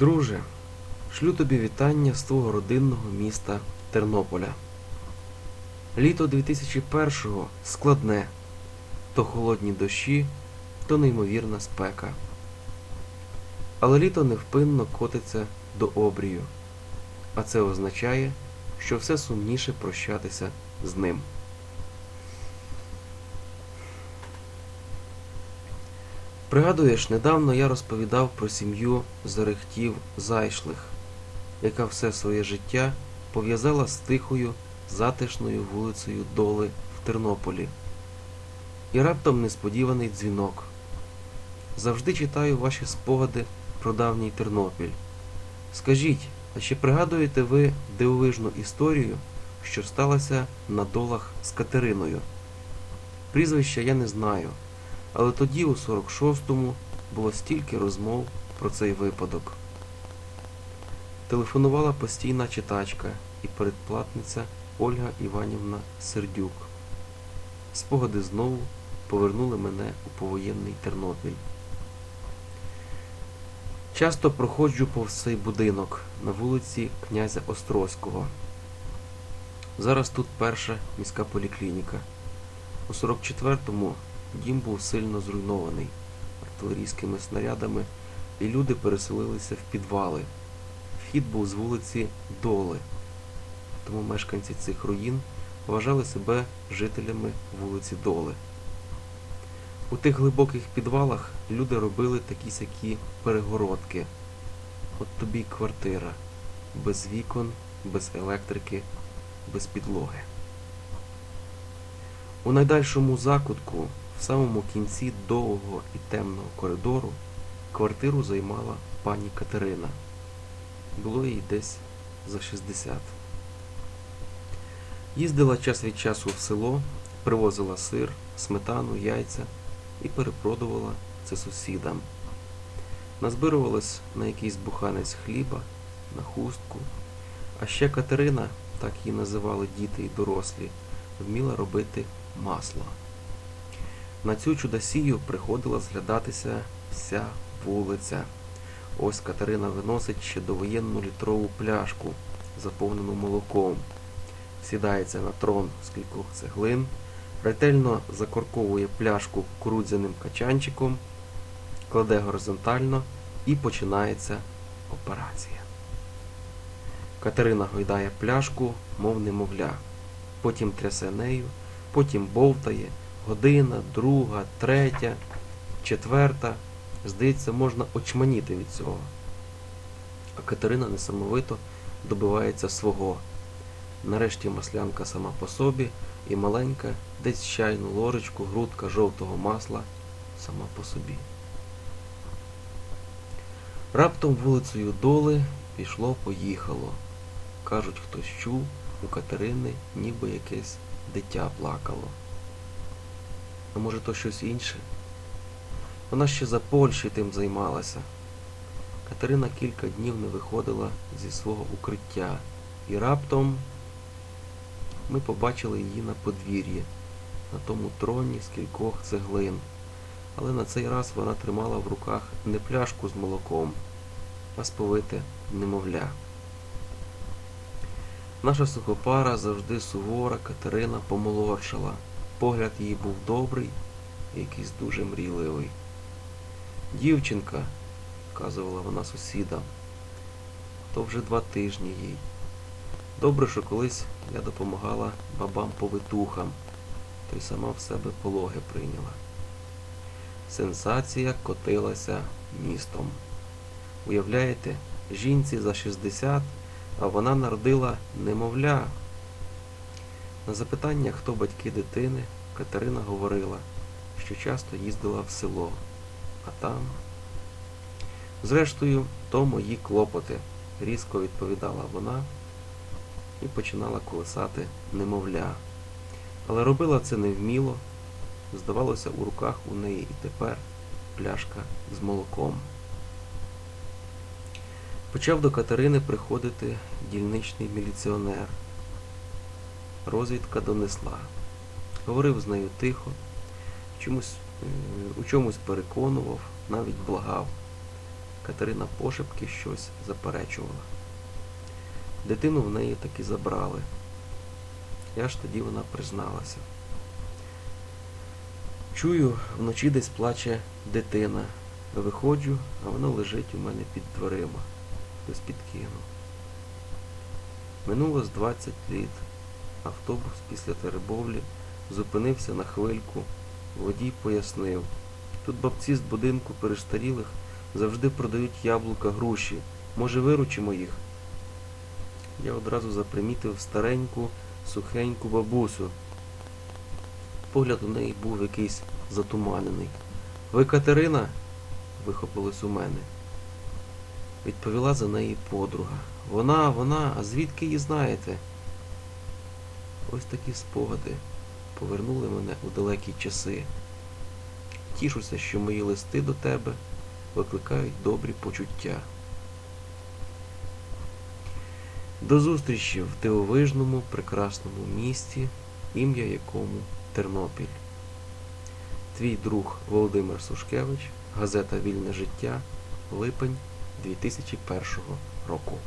Друже, шлю тобі вітання з твого родинного міста Тернополя. Літо 2001-го складне, то холодні дощі, то неймовірна спека. Але літо невпинно котиться до обрію, а це означає, що все сумніше прощатися з ним. Пригадуєш, недавно я розповідав про сім'ю Зарехтів Зайшлих, яка все своє життя пов'язала з тихою, затишною вулицею Доли в Тернополі. І раптом несподіваний дзвінок. Завжди читаю ваші спогади про давній Тернопіль. Скажіть, а чи пригадуєте ви дивовижну історію, що сталася на долах з Катериною? Прізвища я не знаю. Але тоді, у 46-му, було стільки розмов про цей випадок. Телефонувала постійна читачка і передплатниця Ольга Іванівна Сердюк. Спогади знову повернули мене у повоєнний Тернопіль. Часто проходжу повз цей будинок на вулиці князя Острозького. Зараз тут перша міська поліклініка. У 44-му Дім був сильно зруйнований артилерійськими снарядами, і люди переселилися в підвали. Вхід був з вулиці Доли, тому мешканці цих руїн вважали себе жителями вулиці Доли. У тих глибоких підвалах люди робили такі сякі перегородки. От тобі квартира, без вікон, без електрики, без підлоги. У найдальшому закутку в самому кінці довгого і темного коридору квартиру займала пані Катерина. Було їй десь за 60. Їздила час від часу в село, привозила сир, сметану, яйця і перепродувала це сусідам. Назбирувалась на якийсь буханець хліба, на хустку. А ще Катерина, так її називали діти і дорослі, вміла робити масло. На цю чудосію приходила зглядатися вся вулиця. Ось Катерина виносить ще довоєнну літрову пляшку, заповнену молоком, сідається на трон з кількох цеглин, ретельно закорковує пляшку кукурудзяним качанчиком, кладе горизонтально і починається операція. Катерина гойдає пляшку, мов немовля, потім трясе нею, потім бовтає. Година, друга, третя, четверта. Здається, можна очманіти від цього. А Катерина несамовито добивається свого. Нарешті маслянка сама по собі і маленька, десь чайну ложечку, грудка жовтого масла сама по собі. Раптом вулицею доли пішло-поїхало. Кажуть, хтось чув, у Катерини ніби якесь дитя плакало. А може то щось інше? Вона ще за Польщі тим займалася. Катерина кілька днів не виходила зі свого укриття, і раптом ми побачили її на подвір'ї, на тому троні з кількох цеглин. Але на цей раз вона тримала в руках не пляшку з молоком, а сповите немовля. Наша сухопара завжди сувора, Катерина помолодшала. Погляд її був добрий якийсь дуже мрійливий. Дівчинка, вказувала вона сусідам, то вже два тижні їй. Добре, що колись я допомагала бабам-повитухам, то й сама в себе пологи прийняла. Сенсація котилася містом. Уявляєте, жінці за 60, а вона народила немовля. На запитання, хто батьки дитини, Катерина говорила, що часто їздила в село, а там. Зрештою, то мої клопоти, різко відповідала вона і починала колесати немовля. Але робила це невміло, здавалося, у руках у неї і тепер пляшка з молоком. Почав до Катерини приходити дільничний міліціонер. Розвідка донесла. Говорив з нею тихо, чомусь, е, у чомусь переконував, навіть благав. Катерина пошепки щось заперечувала. Дитину в неї таки забрали. Я ж тоді вона призналася. Чую, вночі десь плаче дитина. Виходжу, а воно лежить у мене під дверима. Хтось підкинув. Минуло з 20 літ. Автобус після Теребовлі зупинився на хвильку. Водій пояснив. Тут бабці з будинку перестарілих завжди продають яблука груші. Може, виручимо їх? Я одразу запримітив стареньку, сухеньку бабусю. Погляд у неї був якийсь затуманений. Ви Катерина? вихопилось у мене. Відповіла за неї подруга. Вона, вона, а звідки її знаєте? Ось такі спогади повернули мене у далекі часи. Тішуся, що мої листи до тебе викликають добрі почуття. До зустрічі в дивовижному, прекрасному місті, ім'я якому Тернопіль. Твій друг Володимир Сушкевич, газета Вільне життя, липень 2001 року.